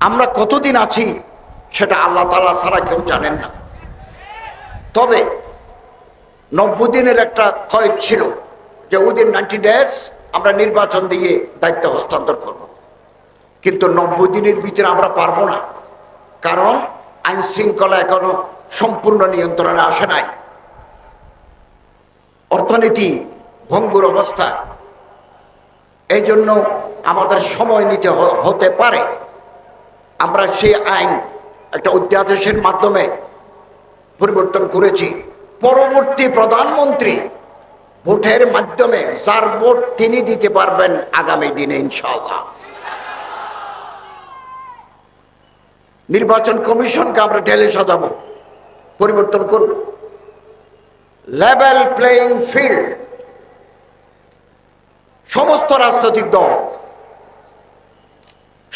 আমরা কতদিন আছি সেটা আল্লাহ তালা ছাড়া কেউ জানেন না। তবে নব্বই দিনের একটা কয়েক ছিল যে ওদিন নাইনটি ডেজ আমরা নির্বাচন দিয়ে দায়িত্ব হস্তান্তর করব। কিন্তু নব্বই দিনের ভিতরে আমরা পারব না। কারণ আইন শৃঙ্খলা এখনও সম্পূর্ণ নিয়ন্ত্রণে আসে নাই। অর্থনীতি ভঙ্গুর অবস্থা। এই জন্য আমাদের সময় নিতে হতে পারে। আমরা সেই আইন একটা অধ্যাদেশের মাধ্যমে পরিবর্তন করেছি। পরবর্তী প্রধানমন্ত্রী ভোটের মাধ্যমে যার ভোট তিনি দিতে পারবেন আগামী দিনে ইনশাল্লাহ নির্বাচন কমিশনকে আমরা ঢেলে সাজাবো, পরিবর্তন করব। লেভেল প্লেয়িং ফিল্ড সমস্ত রাজনৈতিক দল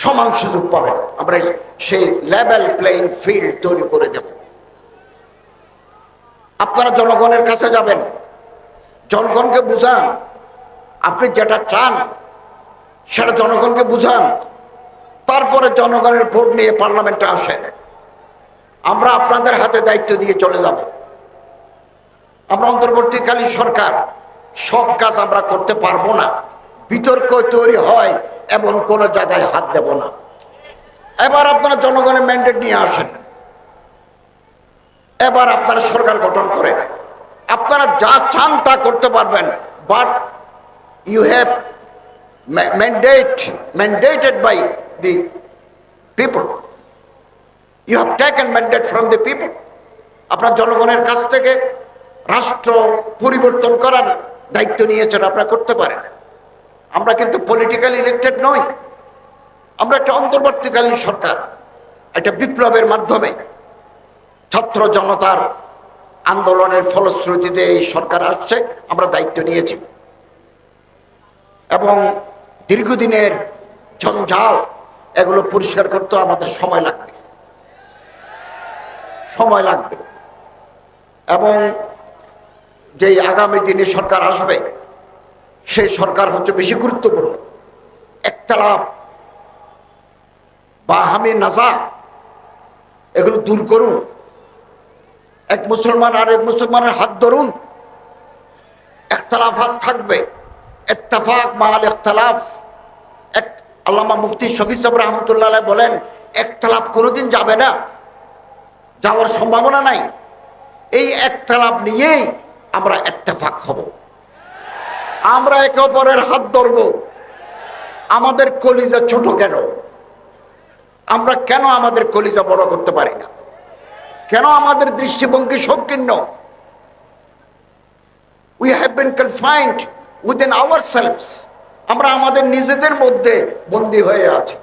সমান সুযোগ পাবেন আমরা সেই লেভেল প্লেয়িং ফিল্ড তৈরি করে দেব। আপনারা জনগণের কাছে যাবেন। জনগণকে বুঝান। আপনি যেটা চান, সেটা জনগণকে বুঝান। তারপরে জনগণের ভোট নিয়ে পার্লামেন্টে আসেন। আমরা আপনাদের হাতে দায়িত্ব দিয়ে চলে যাব। আমরা অন্তর্বর্তীকালীন সরকার, সব কাজ আমরা করতে পারব না। বিতর্ক তৈরি হয় এমন কোনো জায়গায় হাত দেব না। এবার আপনারা জনগণের ম্যান্ডেট নিয়ে আসেন। এবার আপনারা সরকার গঠন করেন। আপনারা যা চান তা করতে পারবেন but you have mandate mandated by the people you have taken mandate from the people আপনার জনগণের কাছ থেকে রাষ্ট্র পরিবর্তন করার দায়িত্ব নিয়েছেন, আপনারা করতে পারেন। আমরা কিন্তু পলিটিক্যাল ইলেক্টেড নই। আমরা একটা অন্তর্বর্তীকালীন সরকার, একটা বিপ্লবের মাধ্যমে ছাত্র জনতার আন্দোলনের ফলশ্রুতিতে এই সরকার আসছে, আমরা দায়িত্ব নিয়েছি। এবং দীর্ঘদিনের ঝঞ্ঝাল এগুলো পরিষ্কার করতে আমাদের সময় লাগবে। সময় লাগবে। এবং যেই আগামী দিনে সরকার আসবে সেই সরকার হচ্ছে বেশি গুরুত্বপূর্ণ। একতলাপ বা হামি নাজা, এগুলো দূর করুন। এক মুসলমান আর এক মুসলমানের হাত ধরুন। একতলাফাত থাকবে ইত্তেফাক মাল ইখতলাফ এক আল্লামা মুফতি শফি সাহেব রহমতুল্লাহ বলেন একতলাপ কোনোদিন যাবে না, যাওয়ার সম্ভাবনা নাই। এই একতলাপ নিয়েই আমরা ইত্তেফাক হব। আমরা একে অপরের হাত ধরব। আমাদের কলিজা ছোট কেন? আমরা কেন আমাদের কলিজা বড় করতে পারি না? কেন আমাদের দৃষ্টিভঙ্গি সংকীর্ণ? We have been confined within our selves আমরা আমাদের নিজেদের মধ্যে বন্দী হয়ে আছি।